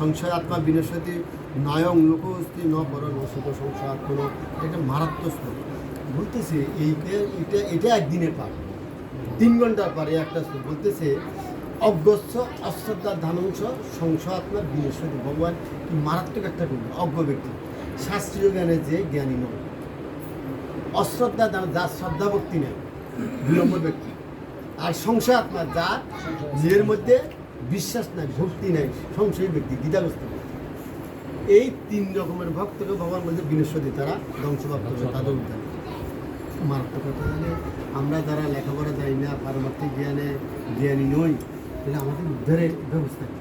সংশয় আত্মা বিনশতি নয়ং লোকস্তি ন পর নশুক সংশয় আত্মন এটা মারাত্মক শ্লোক বলতেছে, এইটা এটা এটা একদিনের পার তিন ঘণ্টার পরে একটা শ্লোক বলতেছে অজ্ঞস্য অশ্রদ্ধা ধানংশ সংশয় আত্মা বিনশতি। ভগবান কি মারাত্মক একটা গুণ অজ্ঞ ব্যক্তি। শাস্ত্রীয় জ্ঞানের যে জ্ঞানী নয় অশ্রদ্ধা দান যার শ্রদ্ধা ভক্তি নেই, বিলম্ব ব্যক্তি। আর সংশয় আত্মা যার নিজের মধ্যে বিশ্বাস নাই ভক্তি নাই সংশয়ী ব্যক্তি দ্বিধাগ্রস্ত ব্যক্তি। এই তিন রকমের ভক্তকে ভগবান বলতে বিনশ্বরী তারা ধ্বংসপ্রাপ্ত হবে তাদের উদ্ধার। মারাত্মক কথা হলে আমরা যারা লেখাপড়া যাই না পারমার্থিক জ্ঞানে জ্ঞানী নই তাহলে আমাদের উদ্ধারের ব্যবস্থা কি?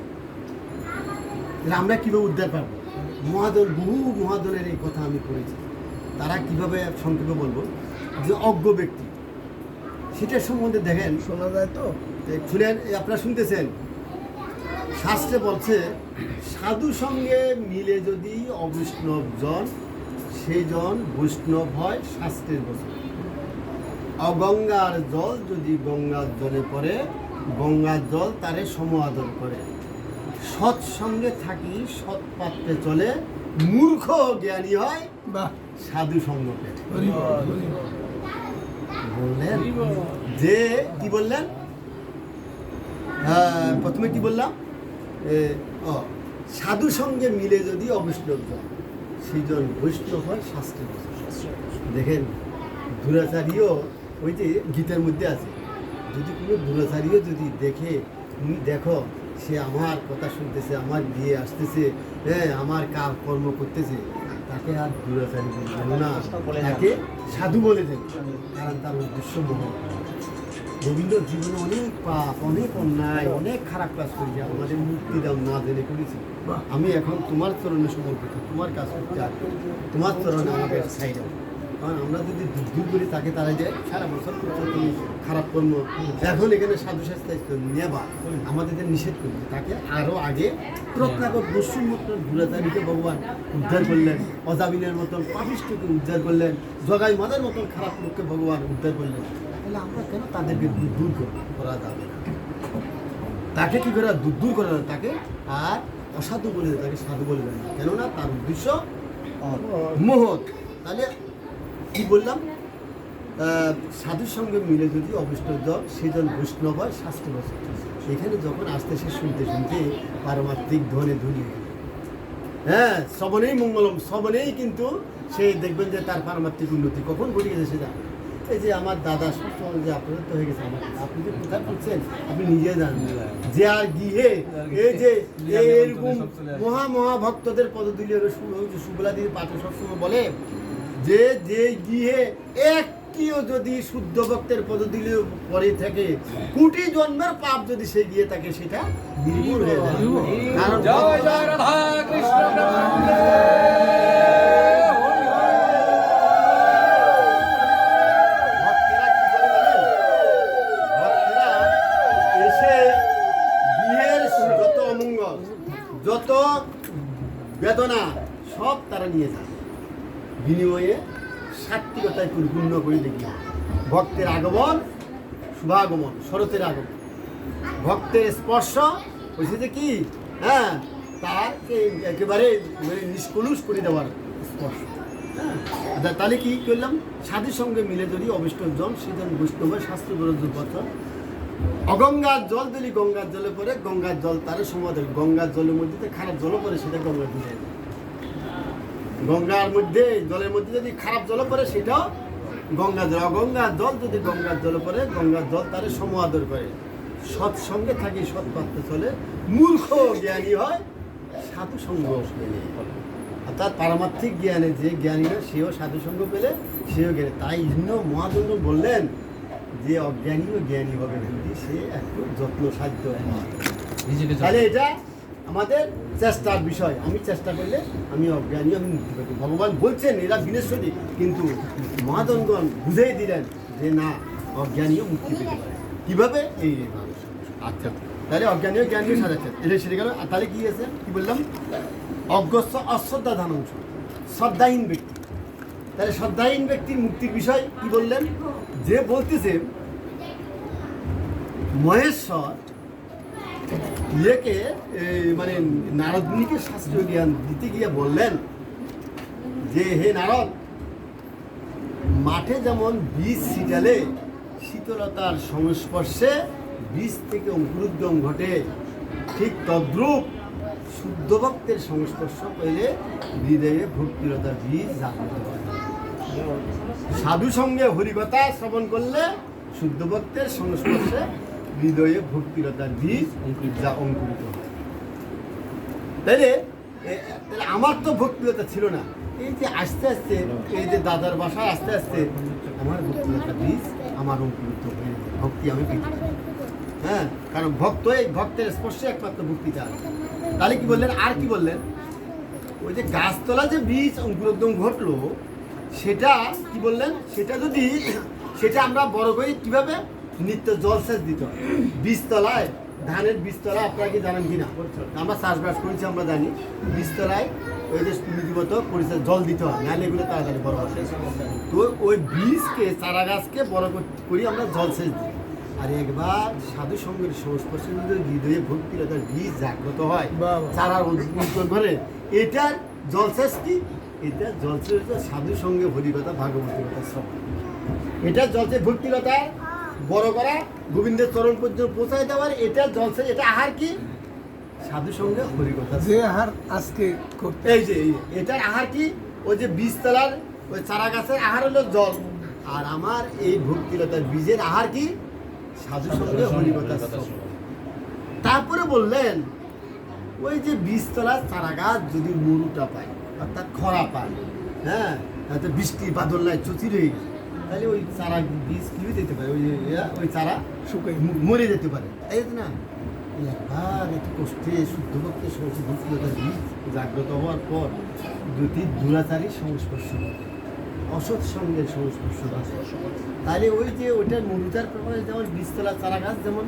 তাহলে আমরা কীভাবে উদ্ধার পাবো? মহাজন বহু মহাজনের এই কথা আমি করেছি তারা কীভাবে সংক্ষেপে বলব? যে অজ্ঞ ব্যক্তি। সেটার সম্বন্ধে দেখেন। শোনা যায় তো? শুনেন আপনারা শুনতেছেন? শাস্ত্রে বলছে সাধু সঙ্গে মিলে যদি অবৈষ্ণব জন সেই জন বৈষ্ণব হয় শাস্ত্রের বছর অগঙ্গার জল যদি গঙ্গার জলে পড়ে গঙ্গার জল তারে সমাদর করে। সৎ সঙ্গে থাকি সৎ পাত্রে চলে মূর্খ জ্ঞানী হয় বাহ। সাধু সঙ্গ। বললেন যে কি বললেন? হ্যাঁ, প্রথমে কি বললাম? সাধু সঙ্গে মিলে যদি অবৈষ্ণব হয় সেইজন বৈষ্ণব হয় শাস্ত্রে দেখেন দুরাচারীও ওই যে গীতার মধ্যে আছে। যদি কোনো দুরাচারীও যদি দেখে তুমি দেখো সে আমার কথা শুনতেছে আমার বিয়ে আসতেছে হ্যাঁ আমার কাজ কর্ম করতেছে তাকে আর দুরাচারী বলবেন না। তাকে সাধু বলে দেন কারণ তার উদ্দেশ্য মহৎ। রবীন্দ্র জীবনে অনেক পাপ অনেক অন্যায় অনেক খারাপ কাজ করেছি আমাদের মুক্তি দাও না জেনে করেছি। আমি এখন তোমার চরণে সমর্পিত তোমার কাজ করতে আর তোমার চরণে আমাকে ছাই দাও। কারণ আমরা যদি দূর দূর করি তাকে তারা যায় সারা বছর খারাপ কর্ম এখন এখানে সাধু শাস্ত্র নেবা। আমাদেরকে নিষেধ করবে তাকে আরও আগে প্রত্যাগত দস্যুমুক্ত ঘুরাচারীকে ভগবান উদ্ধার করলেন অজামিনের মতন পাপিষ্টকে উদ্ধার করলেন জগাই মাদের মতন খারাপ লোককে ভগবান উদ্ধার করলেন। তাহলে আমরা কেন তাদেরকে দূর করা যাবে তাকে কি করে দূর দূর করে তাকে আর অসাধু বলে তাকে সাধু বলে না। কেননা তার উদ্দেশ্য মহৎ তাহলে কি বললাম? সাধুর সঙ্গে মিলে যদি অবৈষ্ণব দল সেজন বৈষ্ণব হয়, শাস্ত্র এখানে যখন আসতে সে শুনতে শুনতে পারমাত্মিক ধনে ধনী হয়ে, শ্রবণেই মঙ্গলম, শ্রবণেই কিন্তু সে দেখবেন যে তার পারমাত্মিক উন্নতি। কখন ঘটে গেছে সেটা? এই যে আমার দাদা সবসময় যে আপনাদের তো হয়ে গেছে আমার আপনি যে কোথায় করছেন আপনি নিজে জানেন। যে আর গিয়ে এই যে এরকম মহা মহা ভক্তদের পদতুলিয়ে সুবলাদির পাঠে সবসময় বলে যে যে গিয়ে একটিও যদি শুদ্ধ ভক্তের পদতুলি পরে থাকে কোটি জন্মের পাপ যদি সে গিয়ে থাকে সেটা নির্মূল হয়ে যায় কারণ বেদনা সব তারা নিয়ে যায়। বিনিময়ে সাত্বিকতায় পরিপূর্ণ করে দেখি। ভক্তের আগমন, শুভাগমন, শরতের আগমন। ভক্তের স্পর্শ, হয়েছে যে কি? হ্যাঁ তাকে একেবারে মানে নিষ্কলুষ করে দেওয়ার স্পর্শ। হ্যাঁ তাহলে কি করলাম? সাধুর সঙ্গে মিলে যদি অবিষ্টম জন সেজন বৈষ্ণব শাস্ত্র বিরোধী পথ অগঙ্গার জল দিলি, গঙ্গার জলে পরে গঙ্গার জল তার সমাধান গঙ্গার জলের মধ্যে খারাপ জল পরে সেটা গঙ্গা দিয়ে। গঙ্গার মধ্যে, জলের মধ্যে যদি খারাপ জল পড়ে, সেটাও গঙ্গা জল। অগঙ্গার জল যদি গঙ্গার জলে পড়ে, গঙ্গার জল তারে সমাদর করে। সৎসঙ্গে থাকি, সৎ পাত্রে চলে। মূর্খ জ্ঞানী হয়, সাধু সঙ্গ অর্থাৎ পারমার্থিক জ্ঞানে যে জ্ঞানী হয় সেও সাধু সঙ্গ পেলে, সেও জ্ঞানী তাই জন্য মহাজন্য বললেন যে অজ্ঞানীও জ্ঞানী হবে যদি সে একটু যত্ন সাধ্য তাহলে এটা আমাদের চেষ্টার বিষয়। আমি চেষ্টা করলে আমি অজ্ঞানী আমি মুক্তি পাবো ভগবান বলছেন এরা বিনেশ্বরী কিন্তু মহাজনগণ বুঝেই দিলেন যে না অজ্ঞানীও মুক্তি পেতে পারে। কীভাবে? এই এইভাবে। আচ্ছা তাহলে অজ্ঞানীয় জ্ঞানীও সাজাচ্ছেন এটা সেরে গেল। তাহলে কি আছে? কি বললাম? অজ্ঞস্য অশ্রদ্ধা ধানংশ শ্রদ্ধাহীন ব্যক্তি। তাহলে শ্রদ্ধাহীন ব্যক্তির মুক্তির বিষয় কি বললেন? যে বলতেছে, মহেশ্বর ইয়েকে মানে নারদমুনিকে শাস্ত্রীয় জ্ঞান দিতে গিয়ে বললেন যে, হে নারদ, মাঠে যেমন বীজ ছিটালে শীতলতার সংস্পর্শে বীজ থেকে অঙ্কুরোদ্গম ঘটে, ঠিক তদ্রূপ শুদ্ধ ভক্তের সংস্পর্শ পেলে হৃদয়ে ভক্তিরতার বীজ জাগ্রত হয়। সাধু সঙ্গে হরিকথা শ্রবণ করলে শুদ্ধ ভক্তের সংস্পর্শে হৃদয়ে ভক্তিরতার বীজ যা অঙ্কুরিত তাইলে আমার তো ভক্তিলতা ছিল না। এই যে আস্তে আস্তে, এই যে দাদার বাসায় আস্তে আস্তে আমার ভক্তিলতা বীজ আমার অঙ্কুরিত হয়ে ভক্তি আমি পেতে হ্যাঁ কারণ ভক্ত এই ভক্তের স্পর্শে একমাত্র ভক্তিটা তাহলে কি বললেন? আর কি বললেন? ওই যে গাছতলা যে বীজ অঙ্কুরোদ্গম ঘটলো সেটা কি বললেন? সেটা যদি সেটা আমরা বড় করি কীভাবে? নিত্য জলসেচ দিতে বীজতলায় ধানের বীজতলা আপনারা কি জানেন কিনা? আমরা চাষবাস করেছি আমরা জানি। বীজতলায় ওই যে নীতিগত পরিচয় জল দিতে হয় নাহলে এগুলো তাড়াতাড়ি বড় হবে তো ওই বীজকে চারা গাছকে বড় কর- আমরা জলসেচ দিই। আর একবার সাধু সঙ্গের সংস্পর্শে যদি হৃদয়ে ভক্তিলতার বীজ জাগ্রত হয়। চারার উদ্যোগ করে। এটার জলসেচ কি? এটা হচ্ছে সাধু সঙ্গে হরিকথা ভাগবতী কথা শ্রবণ এটা জলসেচ ভক্তিলতা বড় করা গোবিন্দের চরণ পর্যন্ত পৌঁছায় দেওয়ার এটা জলসেচ এটা আহার কি? সাধু সঙ্গে হরিকথা যে হার আজকে করতে এই যে এটার আহার কি? ওই যে বীজতলার ওই চারা গাছের আহার হলো জল। আর আমার এই ভক্তিলতার বীজের আহার কি? সাধু সঙ্গে হরিকথা শ্রবণ। তারপরে বললেন ওই যে বীজতলার চারা গাছ যদি মরুটা পায় অর্থাৎ খরা পায়। হ্যাঁ? হয়তো বৃষ্টি বাদল নাই চচির হয়ে গেছে। তাহলে ওই চারা বীজ কি হয়ে যেতে পারে? ওই ওই চারা শুকাই মরে যেতে পারে। তাই না? একবার একটু কষ্টে শুদ্ধ ভক্তের সমস্ত ভক্তিলতার বীজ জাগ্রত হওয়ার পর দুটি দুরাচারীর সংস্পর্শ অসৎ সঙ্গের সংস্পর্শ। তাহলে ওই যে ওইটার মরুচার প্রমাণে যেমন বীজতলা চারা গাছ যেমন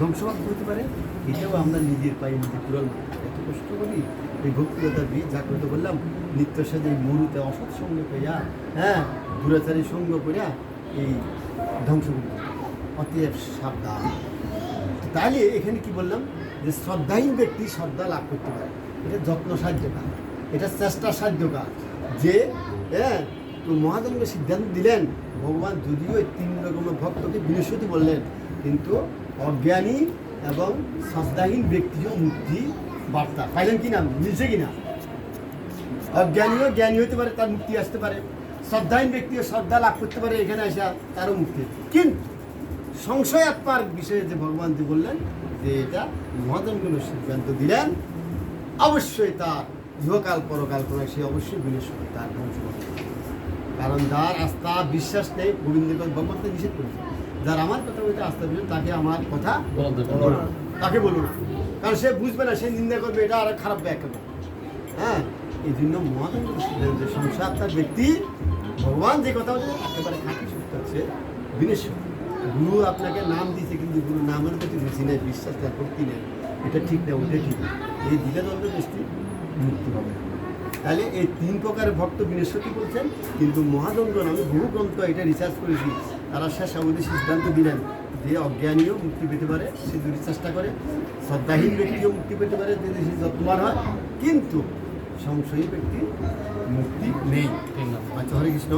ধ্বংসপ্রাপ্ত হতে পারে, এটাও আমরা নিজের পায়ে নিজে পূরণ এত কষ্ট করি এই ভক্তিলতার বীজ জাগ্রত করলাম নিত্য এই মরুতে অসৎ সঙ্গ পেয়া হ্যাঁ দুরাচারী সঙ্গ করিয়া এই ধ্বংস হবে। অতএব সাবধান। তাহলে এখানে কি বললাম যে শ্রদ্ধাহীন ব্যক্তি শ্রদ্ধা লাভ করতে পারে। এটা যত্ন সাহায্য কাজ। এটা চেষ্টা সাহায্য কাজ। যে হ্যাঁ তো মহাজনকে সিদ্ধান্ত দিলেন, ভগবান যদিও তিন রকমের ভক্তকে বৃহস্পতি বললেন, কিন্তু অজ্ঞানী এবং শ্রদ্ধাহীন ব্যক্তিও মুক্তি বার্তা। পাইলেন কি না? মিলছে কি না? অজ্ঞানীও জ্ঞানী হতে পারে, তার মুক্তি আসতে পারে। শ্রদ্ধাহীন ব্যক্তিও শ্রদ্ধা লাভ করতে পারে, এখানে আসা তারও মুক্তি কিন্তু সংশয় আত্মার বিষয়ে যে ভগবান যে বললেন যে এটা মহাজনগুলো সিদ্ধান্ত দিলেন, অবশ্যই তার ইহকাল, পরকাল কোনো সে অবশ্যই হবে, তার। কারণ যার আস্থা, বিশ্বাস নেই গোবিন্দ তো নিষেধ করেছে। যার আমার কথা বলতে আস্থা বিশ্বাস তাকে আমার কথা। তাকে বলো না। কারণ সে বুঝবে না সে নিন্দা করবে এটা আর খারাপ ব্যাখ্যা। করবে হ্যাঁ এই জন্য মহাজন যে সংসার তার ব্যক্তি ভগবান যে কথা বলছে একেবারে খাঁটি সত্য আছে। বিনেশ্বর গুরু আপনাকে নাম দিয়েছে কিন্তু গুরু নামের প্রতি রুচি নেই বিশ্বাস নেই ভক্তি নেই। এটা ঠিক না ওটা ঠিক এই দ্বিধাদ্বন্দ্ব দৃষ্টি মুক্তি হবে তাহলে এই তিন প্রকারের ভক্ত বিনেশ্বতী বলছেন? কিন্তু মহাজনগণ নামে বহু গ্রন্থ এটা রিসার্চ করেছি। তারা শেষ আমাদের সিদ্ধান্ত দিলেন যে অজ্ঞানীও মুক্তি পেতে পারে সে যদি চেষ্টা করে শ্রদ্ধাহীন ব্যক্তিও মুক্তি পেতে পারে যদি সে যত্নবান হয়। কিন্তু সংশয়ী ব্যক্তি মুক্তি নেই। আচ্ছা হরে কৃষ্ণ।